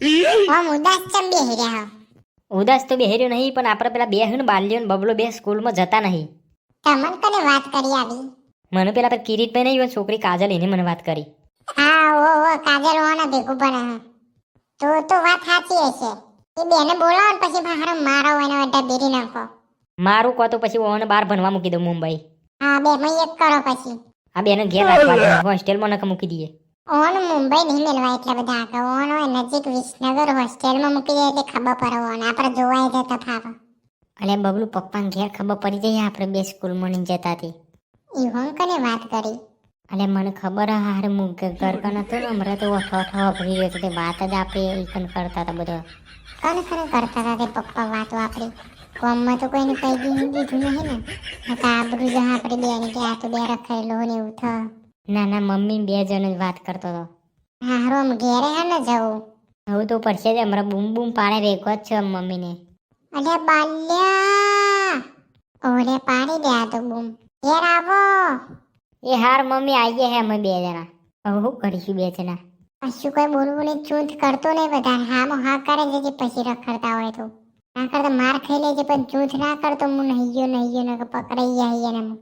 આમ ઉદાસ ચમ બેહી રહ્યા ઉદાસ તો બેહેર્યો નહીં પણ આપણે પેલા બે હે ને બાલ્યો ને બબલો બે સ્કૂલમાં જતા નહીં. તમન કને વાત કરી આવી? મને પેલા પેલા કિરીટભાઈ નહીં હોય છોકરી કાજલ એને મને વાત કરી. હા ઓ ઓ કાજલ ઓને ભેગું પણ તો તો વાત સાચી હશે. એ બેને બોલાવો ને પછી બહાર મારો એને અડ્ડા બેરી નાખો. મારું કહો તો પછી ઓને બહાર ભણવા મૂકી દઉં મુંબઈ. હા બે મય એક કરો પછી. આ બેને ઘેર રાખવા હોસ્ટેલમાં નખ મૂકી દઈએ. ઓન મુંબઈ નહીં મેળવા એટલા બધા આગળ. ઓન હોય નજીક વિસનગર હોસ્ટેલમાં મૂકી જાય એટલે ખબર પડે ઓન. આપણે જોવાય જતા ફાવે અલે બબલું પપ્પાને ઘેર ખબર પડી જાય આપણે બે સ્કૂલમાં નહીં જતા હતી એ હોન કને વાત કરી? અને મને ખબર હારે હું ગરકન હતો ને હમણાં તો ઓઠો ઓઠો વાપરી રહ્યો તે વાત જ આપણે ઈકન કરતા હતા બધા. કોને કોને કરતા હતા તે પપ્પા વાતો આપણી કોમમાં તો કોઈને કઈ દીધું નહીં ને. આ આબરું જ આપણી બેની કે આ તો બે રખાયેલો ને એવું થ. ના ના મમ્મી બે જણ જ વાત કરતો હતો હારો આમ ઘેરે હે ને જવું? હવે તો પડશે જ અમારા બૂમ બૂમ પાડે રેકો જ છે મમ્મીને. અરે બાલ્યા! ઓરે પાડી દે આ તો બૂમ. ઘેર આવો! એ હાર મમ્મી આવીએ હે અમે બે જણા. હવે શું કરીશું બે જણા? કશું કોઈ બોલવું નહીં ચૂંટ કરતો નહીં બધા હામો હા કરે છે જે પછી રખડતા હોય તો. ના કરતા માર ખાઈ લેજે પણ ચૂંટ ના કરતો હું નહીં ગયો નહીં ગયો ને પકડાઈ જાય એને હું.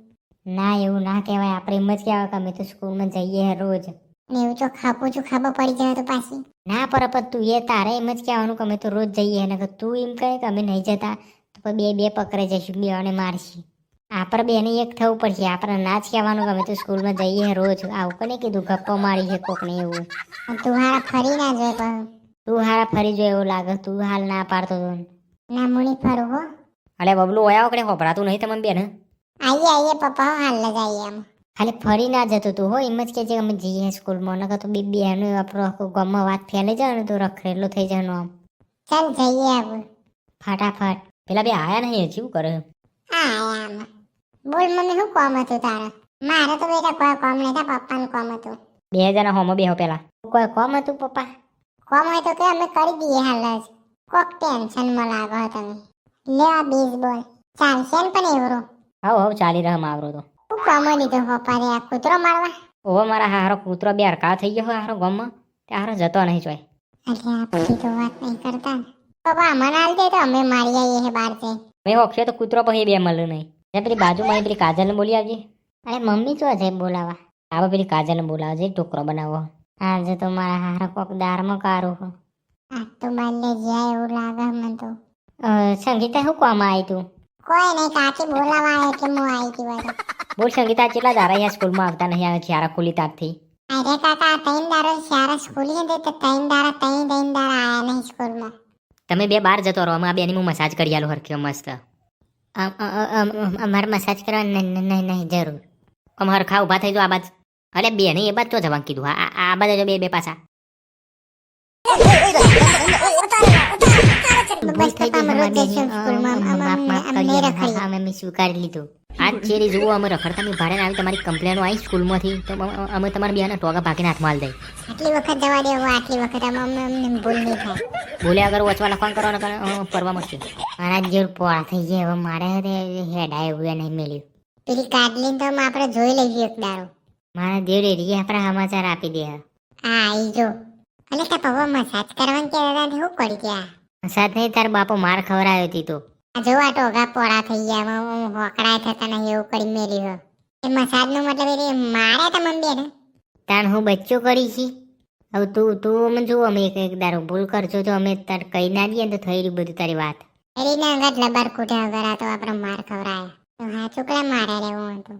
ના એવું ના કહેવાય. આપણે એમ જ કહેવાય કે અમે તો સ્કૂલમાં જઈએ રોજ. ને એવું તો ખાપો છું ખાબો પડી જાય તો પાછી? ના પર પણ તું એ તારે એમ જ કહેવાનું કે અમે તો રોજ જઈએ ને કે તું એમ કહે કે અમે નહીં જતા તો પછી બે બે પકડે જઈશું બે અને મારશી. આપણે બેને એક થવું પડશે. આપણે ના જ કહેવાનું કે અમે તો સ્કૂલમાં જઈએ રોજ. આવું કોને કીધું ગપ્પો મારી છે કોકને એવું. તું હારા ફરી ના જોઈ પણ. તું હારા ફરી જો એવું લાગે. તું હાલ ના પાડતો તો. ના મુની ફરું હો. અલે બબલું ઓયા ઓકડે હોભરાતું નહીં તમને બેન. આઈએ આઈએ પપ્પા હાલ જ આઈએ આમ ખાલી ફરી ના જતું તું હો એમ જ કે છે અમે જઈએ સ્કૂલમાં નકર તો બે એનું આપણો આખો ગામમાં વાત ફેલાઈ જાય ને તો રખડેલો થઈ જવાનું આમ. ચાલ જઈએ આવું ફટાફટ. પેલા બે આયા નહીં હજી શું કરે? હા આયા આમ. બોલ મમ્મી શું કામ હતું તારે? મારે તો બેટા કોઈ કોમ નહીં હતા પપ્પાનું કામ હતું. બે જણા હોમો બેહો પેલા. કોઈ કોમ હતું પપ્પા? કોમ હોય તો કે અમે કરી દઈએ હાલ જ. કોક ટેન્શનમાં લાગો તમે. લેવા બીજ બોલ. ચાલશે ને પણ એવરો હવ હવ ચાલી રહ્યો માવરો તો. હું કોમો લીધો હોપારે આ કૂતરો મારવા? ઓહો મારા હારો કૂતરો બે હરકા થઈ ગયો હારો ગામમાં તે હારો જતો નહીં જોય. એટલે આ બધી તો વાત નહીં કરતા. ને અમને હાલ દે તો અમે મારી આવીએ છે બહાર જઈ મેં ઓક્ષે તો કૂતરો પછી બે મળ્યું નહીં. ને પેલી બાજુમાં પેલી કાજલને બોલી આવજે. અરે મમ્મી તો છે બોલાવા. આવો પેલી કાજલને બોલાવજે ટોકરો બનાવો. આજે તો મારા હારો કોક દારમાં કારું હો. આ તો એવું લાગે મને તો. સંગીતા શું કામ આવી તું? કોઈ નહીં કાકી બોલાવા આવે એટલે હું આવી હતી બધું બોલ સંગીતા કેટલા દારા અહીંયા સ્કૂલમાં આવતા નહીં આવે ક્યારે ખુલી તારથી અરે કાકા તૈન દારો શાળા સ્કૂલી હતી તો તૈન દારા તૈન ત્રણ દારા આયા નહીં સ્કૂલમાં. તમે બે બહાર જતો રહો. અમે આ બેની હું મસાજ કરી આલું હરખ્યો મસ્ત. અમારે મસાજ કરવા નહીં નહીં જરૂર. આમ હરખા ઊભા થઈ જો આ બાજ. અરે બે નહીં એ બાદ તો જવાનું કીધું. આ- આ બાજુ જો બે બે પાછા. ભૂલ થઈ ગઈ અમારી. અમે- મેં સ્વીકારી લીધું. આજ ચેરી જુઓ અમે રખડતા મેં ભાડે આવી તમારી કમ્પ્લેનો આવી સ્કૂલમાંથી. તો અમે- તમારા બિયાના ટોગા ભાગીને હાથમાં હાલ દઈ આટલી વખત જવા દેવું આટલી વખત અમે અમને ભૂલ નહીં થાય. બોલ્યા અગર વચવા લખવાનું કરવાનું કારણ પરવા મળશે. મારા જેવું પોળા થઈ ગયા હવે મારે હેડા એવું એ નહીં મેળ્યું પેલી કાઢલીને તો આપણે જોઈ લઈએ એક દારો મારા દેવ રેડી આપણા સમાચાર આપી દે. હા આઈ જો. અને કે પપ્પા મસાજ કરવાનું કે દાદા શું કરી ગયા સાથે નહીં તાર બાપો માર ખવરાયો હતી તો. આ જો આ ટોગા પોરા થઈ ગયા હું હોકળા થતા નહીં એવું કરી મેલ્યું એ મસાજ નો મતલબ એ મારે તો મમ્મી ને? તાણ હું બચ્ચો કરી છી. હવે તું તું અમે જુઓ અમે એક એક દારો ભૂલ કરજો તો અમે તાર કહી ના દઈએ તો થઈ રહ્યું બધું તારી વાત. એરી ના અંગત લબાર કૂટ્યા વગર આ તો આપણે માર ખવરાયા તો હા છોકરા મારે રહેવું હતું